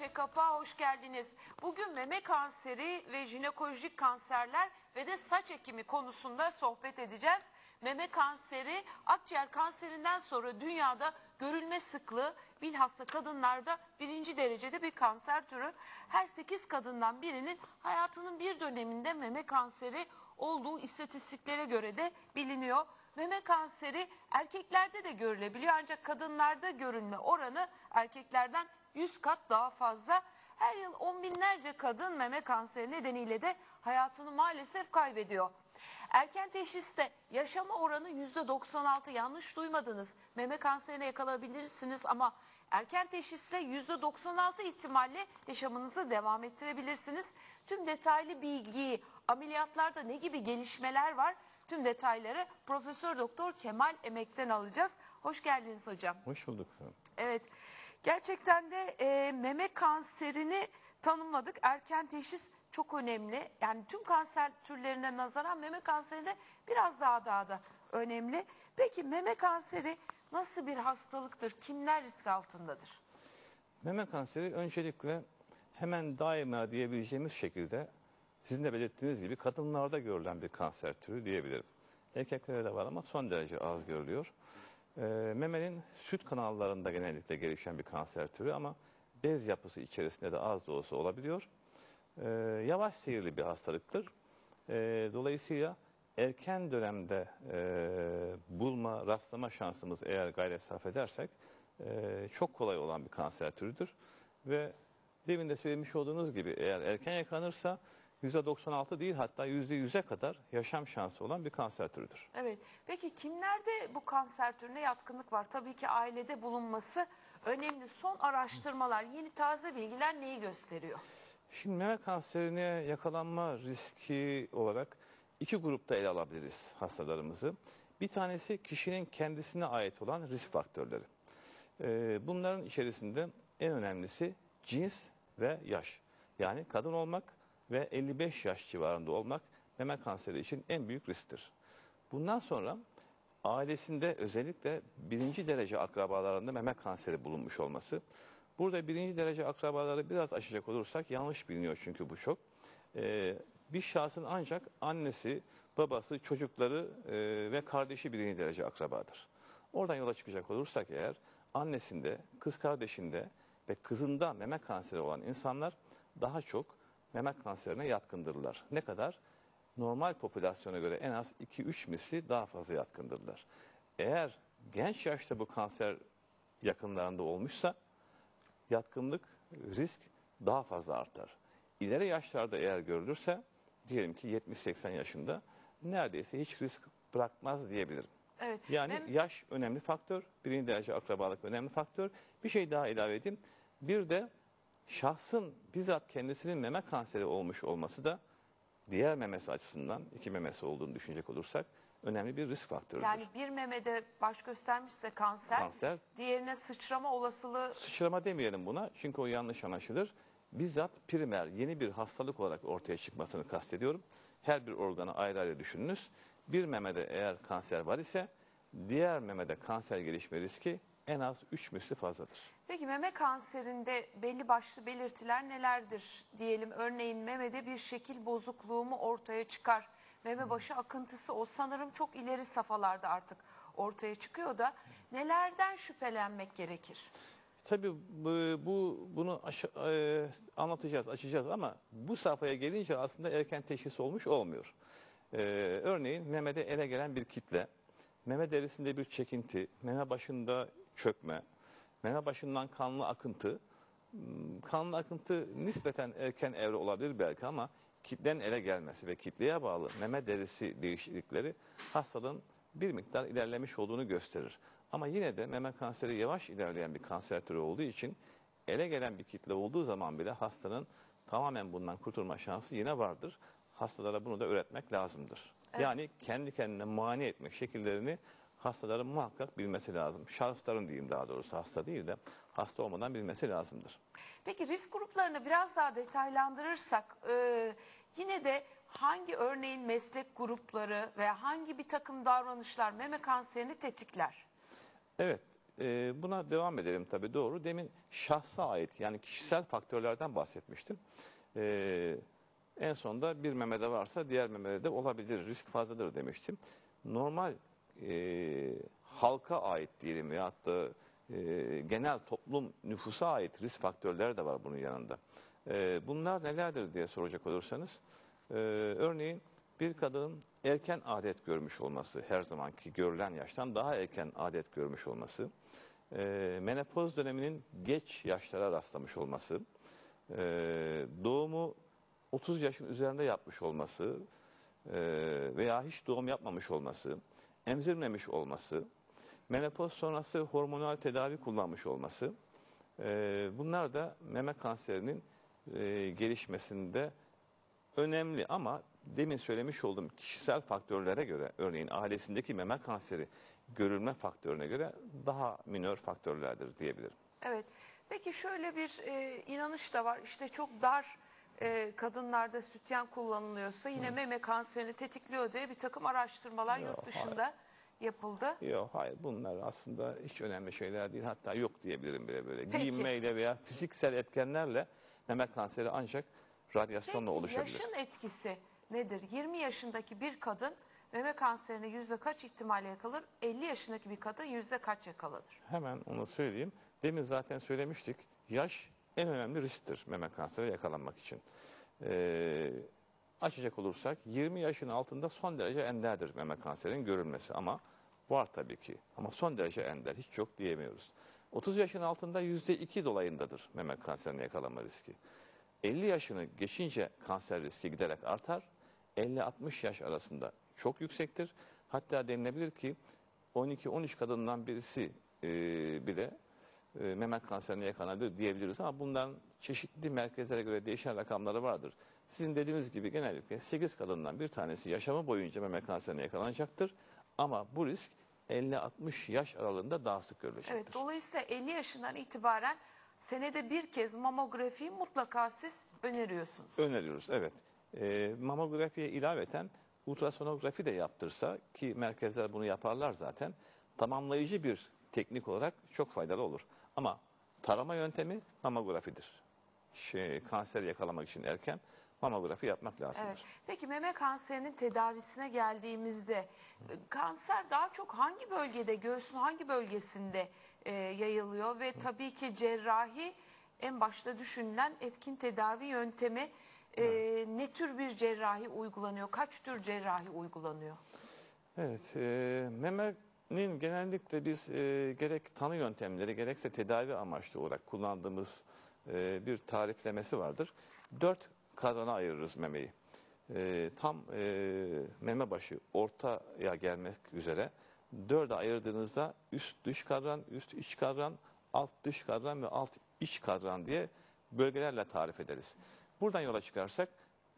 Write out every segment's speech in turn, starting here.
Check-up'a hoş geldiniz. Bugün meme kanseri ve jinekolojik kanserler ve de saç ekimi konusunda sohbet edeceğiz. Meme kanseri akciğer kanserinden sonra dünyada görülme sıklığı bilhassa kadınlarda birinci derecede bir kanser türü. Her 8 kadından birinin hayatının bir döneminde meme kanseri olduğu istatistiklere göre de biliniyor. Meme kanseri erkeklerde de görülebiliyor ancak kadınlarda görülme oranı erkeklerden 100 kat daha fazla. Her yıl on binlerce kadın meme kanseri nedeniyle de hayatını maalesef kaybediyor. Erken teşhiste yaşama oranı %96 yanlış duymadınız. Meme kanserine yakalanabilirsiniz ama erken teşhisle %96 ihtimalle yaşamınızı devam ettirebilirsiniz. Tüm detaylı bilgiyi ameliyatlarda ne gibi gelişmeler var tüm detayları Profesör Doktor Kemal Emek'ten alacağız. Hoş geldiniz hocam. Hoş bulduk. Evet. Gerçekten de e, meme kanserini tanımladık. Erken teşhis çok önemli. Yani tüm kanser türlerine nazaran meme kanseri de biraz daha daha da önemli. Peki meme kanseri nasıl bir hastalıktır? Kimler risk altındadır? Meme kanseri öncelikle hemen daima diyebileceğimiz şekilde sizin de belirttiğiniz gibi kadınlarda görülen bir kanser türü diyebilirim. Erkeklerde de var ama son derece az görülüyor. Ee, memenin süt kanallarında genellikle gelişen bir kanser türü ama bez yapısı içerisinde de az da olsa olabiliyor. Ee, yavaş seyirli bir hastalıktır. Ee, dolayısıyla erken dönemde e, bulma, rastlama şansımız eğer gayret sarf edersek e, çok kolay olan bir kanser türüdür. Ve demin de söylemiş olduğunuz gibi eğer erken yakalanırsa %96 değil hatta %100'e kadar yaşam şansı olan bir kanser türüdür. Evet. Peki kimlerde bu kanser türüne yatkınlık var? Tabii ki ailede bulunması önemli. Son araştırmalar, yeni taze bilgiler neyi gösteriyor? Şimdi meme kanserine yakalanma riski olarak iki grupta ele alabiliriz hastalarımızı. Bir tanesi kişinin kendisine ait olan risk faktörleri. Ee, bunların içerisinde en önemlisi cins ve yaş. Yani kadın olmak ve 55 yaş civarında olmak meme kanseri için en büyük risktir. Bundan sonra ailesinde özellikle birinci derece akrabalarında meme kanseri bulunmuş olması. Burada birinci derece akrabaları biraz açacak olursak yanlış biliniyor çünkü bu çok. Ee, bir şahsın ancak annesi, babası, çocukları e, ve kardeşi birinci derece akrabadır. Oradan yola çıkacak olursak eğer annesinde, kız kardeşinde ve kızında meme kanseri olan insanlar daha çok meme kanserine yatkındırlar. Ne kadar? Normal popülasyona göre en az 2-3 misli daha fazla yatkındırlar. Eğer genç yaşta bu kanser yakınlarında olmuşsa yatkınlık, risk daha fazla artar. İleri yaşlarda eğer görülürse diyelim ki 70-80 yaşında neredeyse hiç risk bırakmaz diyebilirim. Evet. Yani Mem- yaş önemli faktör, birinci derece akrabalık önemli faktör. Bir şey daha ilave edeyim. Bir de şahsın bizzat kendisinin meme kanseri olmuş olması da diğer memesi açısından iki memesi olduğunu düşünecek olursak önemli bir risk faktörüdür. Yani bir memede baş göstermişse kanser, Kanser. diğerine sıçrama olasılığı Sıçrama demeyelim buna çünkü o yanlış anlaşılır. Bizzat primer yeni bir hastalık olarak ortaya çıkmasını kastediyorum. Her bir organı ayrı ayrı düşününüz. Bir memede eğer kanser var ise diğer memede kanser gelişme riski en az 3 misli fazladır. Peki meme kanserinde belli başlı belirtiler nelerdir diyelim? Örneğin memede bir şekil bozukluğu mu ortaya çıkar? Meme başı akıntısı o sanırım çok ileri safhalarda artık ortaya çıkıyor da nelerden şüphelenmek gerekir? Tabii bu, bu bunu e, anlatacağız, açacağız ama bu safhaya gelince aslında erken teşhis olmuş olmuyor. E, örneğin memede ele gelen bir kitle, meme derisinde bir çekinti, meme başında çökme, meme başından kanlı akıntı. Hmm, Kanlı akıntı nispeten erken evre olabilir belki ama kitlenin ele gelmesi ve kitleye bağlı meme derisi değişiklikleri hastalığın bir miktar ilerlemiş olduğunu gösterir. Ama yine de meme kanseri yavaş ilerleyen bir kanser türü olduğu için ele gelen bir kitle olduğu zaman bile hastanın tamamen bundan kurtulma şansı yine vardır. Hastalara bunu da öğretmek lazımdır. Yani kendi kendine mani etmek şekillerini hastaların muhakkak bilmesi lazım. Şahısların diyeyim daha doğrusu hasta değil de hasta olmadan bilmesi lazımdır. Peki risk gruplarını biraz daha detaylandırırsak e, yine de hangi örneğin meslek grupları veya hangi bir takım davranışlar meme kanserini tetikler? Evet, e, buna devam edelim tabii doğru. Demin şahsa ait yani kişisel faktörlerden bahsetmiştim. E, en sonunda bir memede varsa diğer memede de olabilir. Risk fazladır demiştim. Normal e, halka ait diyelim veyahut da e, genel toplum nüfusa ait risk faktörleri de var bunun yanında. E, bunlar nelerdir diye soracak olursanız. e, örneğin bir kadının erken adet görmüş olması, her zamanki görülen yaştan daha erken adet görmüş olması, e, menopoz döneminin geç yaşlara rastlamış olması, e, doğumu 30 yaşın üzerinde yapmış olması e, veya hiç doğum yapmamış olması, emzirmemiş olması, menopoz sonrası hormonal tedavi kullanmış olması, e, bunlar da meme kanserinin e, gelişmesinde önemli ama demin söylemiş olduğum kişisel faktörlere göre örneğin ailesindeki meme kanseri görülme faktörüne göre daha minör faktörlerdir diyebilirim. Evet. Peki şöyle bir e, inanış da var. İşte çok dar e, kadınlarda sütyen kullanılıyorsa yine meme kanserini tetikliyor diye bir takım araştırmalar Yok, yurt dışında yapıldı. Yok hayır bunlar aslında hiç önemli şeyler değil hatta yok diyebilirim bile böyle. Peki. Giyinmeyle veya fiziksel etkenlerle meme kanseri ancak radyasyonla Peki oluşabilir. yaşın etkisi nedir? 20 yaşındaki bir kadın meme kanserine yüzde kaç ihtimalle yakalanır? 50 yaşındaki bir kadın yüzde kaç yakalanır? Hemen onu söyleyeyim. Demin zaten söylemiştik. Yaş en önemli risktir meme kanseri yakalanmak için. Ee, açacak olursak 20 yaşın altında son derece enderdir meme kanserinin görülmesi ama var tabii ki. Ama son derece ender. Hiç yok diyemiyoruz. 30 yaşın altında %2 dolayındadır meme kanserine yakalanma riski. 50 yaşını geçince kanser riski giderek artar. 50-60 yaş arasında çok yüksektir. Hatta denilebilir ki 12-13 kadından birisi e, bile e, meme kanserine yakalanabilir diyebiliriz ama bunların çeşitli merkezlere göre değişen rakamları vardır. Sizin dediğiniz gibi genellikle 8 kadından bir tanesi yaşamı boyunca meme kanserine yakalanacaktır. Ama bu risk 50-60 yaş aralığında daha sık görülecektir. Evet, dolayısıyla 50 yaşından itibaren senede bir kez mamografiyi mutlaka siz öneriyorsunuz. Öneriyoruz evet. E, mamografiye ilaveten ultrasonografi de yaptırsa ki merkezler bunu yaparlar zaten tamamlayıcı bir teknik olarak çok faydalı olur. Ama tarama yöntemi mamografidir. Şey, kanser yakalamak için erken mamografi yapmak lazımdır. Evet. Peki meme kanserinin tedavisine geldiğimizde e, kanser daha çok hangi bölgede, göğsün hangi bölgesinde e, yayılıyor ve tabii ki cerrahi en başta düşünülen etkin tedavi yöntemi e, ne tür bir cerrahi uygulanıyor, kaç tür cerrahi uygulanıyor? Evet, e, memenin genellikle biz e, gerek tanı yöntemleri gerekse tedavi amaçlı olarak kullandığımız e, bir tariflemesi vardır. Dört kadrana ayırırız memeyi. E, tam e, meme başı ortaya gelmek üzere dörde ayırdığınızda üst dış kadran, üst iç kadran, alt dış kadran ve alt iç kadran diye bölgelerle tarif ederiz. Buradan yola çıkarsak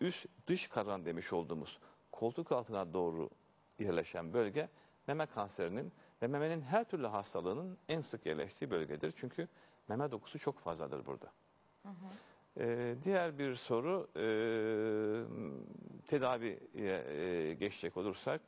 üst dış kadran demiş olduğumuz koltuk altına doğru yerleşen bölge meme kanserinin ve memenin her türlü hastalığının en sık yerleştiği bölgedir. Çünkü meme dokusu çok fazladır burada. Ee, diğer bir soru e, tedaviye e, geçecek olursak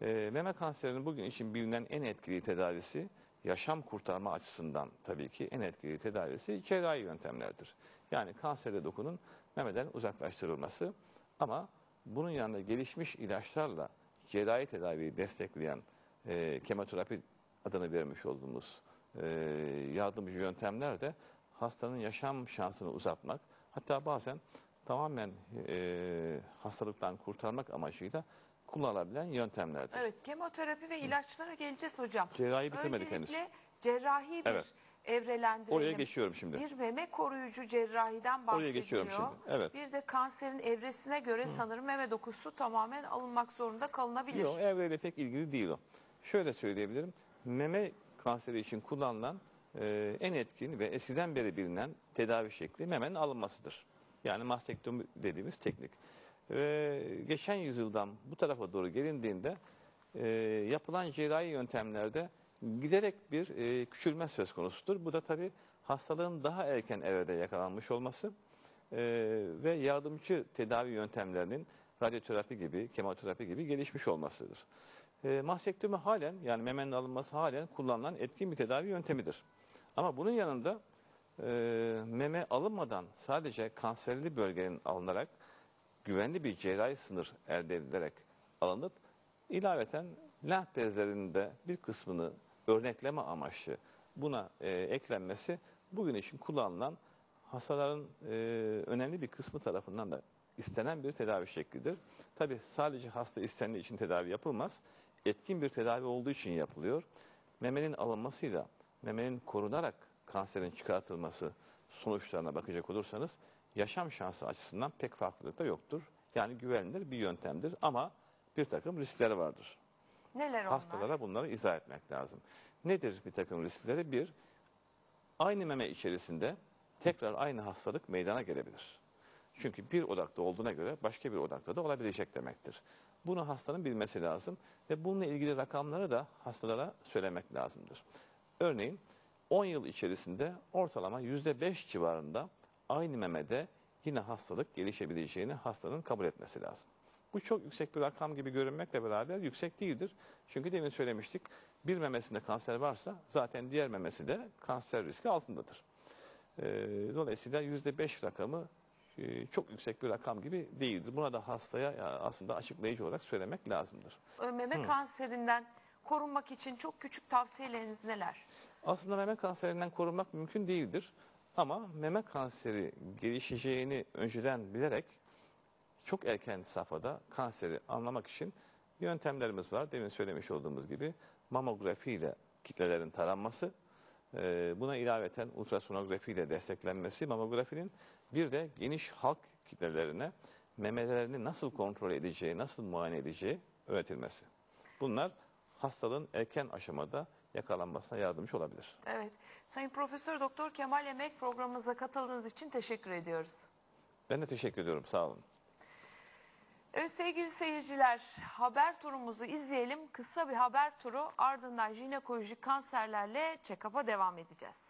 e, meme kanserinin bugün için bilinen en etkili tedavisi yaşam kurtarma açısından tabii ki en etkili tedavisi cerrahi yöntemlerdir. Yani kanserde dokunun memeden uzaklaştırılması ama bunun yanında gelişmiş ilaçlarla cerrahi tedaviyi destekleyen e, kemoterapi adını vermiş olduğumuz e, yardımcı yöntemler de hastanın yaşam şansını uzatmak hatta bazen tamamen e, hastalıktan kurtarmak amacıyla kullanılabilen yöntemlerdir. Evet, kemoterapi ve ilaçlara geleceğiz hocam. Cerrahi bitirmedik henüz. Öncelikle cerrahi bir Evet. Evrelendirelim. Oraya geçiyorum şimdi. Bir meme koruyucu cerrahiden bahsediliyor. Oraya geçiyorum şimdi, evet. Bir de kanserin evresine göre sanırım meme dokusu tamamen alınmak zorunda kalınabilir. Yok evreyle pek ilgili değil o. Şöyle söyleyebilirim. Meme kanseri için kullanılan e, en etkin ve eskiden beri bilinen tedavi şekli memenin alınmasıdır. Yani mastektomi dediğimiz teknik. Ve geçen yüzyıldan bu tarafa doğru gelindiğinde e, yapılan cerrahi yöntemlerde giderek bir e, küçülme söz konusudur. Bu da tabii hastalığın daha erken evrede yakalanmış olması e, ve yardımcı tedavi yöntemlerinin radyoterapi gibi, kemoterapi gibi gelişmiş olmasıdır. E, mastektomi halen yani memenin alınması halen kullanılan etkin bir tedavi yöntemidir. Ama bunun yanında e, meme alınmadan sadece kanserli bölgenin alınarak güvenli bir cerrahi sınır elde edilerek alınıp ilaveten lenf bezlerinde bir kısmını örnekleme amaçlı buna e, eklenmesi bugün için kullanılan hastaların e, önemli bir kısmı tarafından da istenen bir tedavi şeklidir. Tabi sadece hasta istendiği için tedavi yapılmaz. Etkin bir tedavi olduğu için yapılıyor. Memenin alınmasıyla memenin korunarak kanserin çıkartılması sonuçlarına bakacak olursanız yaşam şansı açısından pek farklılık da yoktur. Yani güvenilir bir yöntemdir ama bir takım riskleri vardır. Neler onlar? Hastalara bunları izah etmek lazım. Nedir bir takım riskleri? Bir, aynı meme içerisinde tekrar aynı hastalık meydana gelebilir. Çünkü bir odakta olduğuna göre başka bir odakta da olabilecek demektir. Bunu hastanın bilmesi lazım ve bununla ilgili rakamları da hastalara söylemek lazımdır. Örneğin 10 yıl içerisinde ortalama %5 civarında aynı memede yine hastalık gelişebileceğini hastanın kabul etmesi lazım. Bu çok yüksek bir rakam gibi görünmekle beraber yüksek değildir. Çünkü demin söylemiştik bir memesinde kanser varsa zaten diğer memesi de kanser riski altındadır. Ee, dolayısıyla %5 rakamı e, çok yüksek bir rakam gibi değildir. Buna da hastaya ya, aslında açıklayıcı olarak söylemek lazımdır. Meme kanserinden korunmak için çok küçük tavsiyeleriniz neler? Aslında meme kanserinden korunmak mümkün değildir. Ama meme kanseri gelişeceğini önceden bilerek çok erken safhada kanseri anlamak için yöntemlerimiz var. Demin söylemiş olduğumuz gibi mamografi ile kitlelerin taranması, e, buna ilaveten ultrasonografi ile desteklenmesi, mamografinin bir de geniş halk kitlelerine memelerini nasıl kontrol edeceği, nasıl muayene edeceği öğretilmesi. Bunlar hastalığın erken aşamada yakalanmasına yardımcı olabilir. Evet. Sayın Profesör Doktor Kemal Yemek programımıza katıldığınız için teşekkür ediyoruz. Ben de teşekkür ediyorum. Sağ olun. Evet sevgili seyirciler haber turumuzu izleyelim. Kısa bir haber turu ardından jinekolojik kanserlerle check-up'a devam edeceğiz.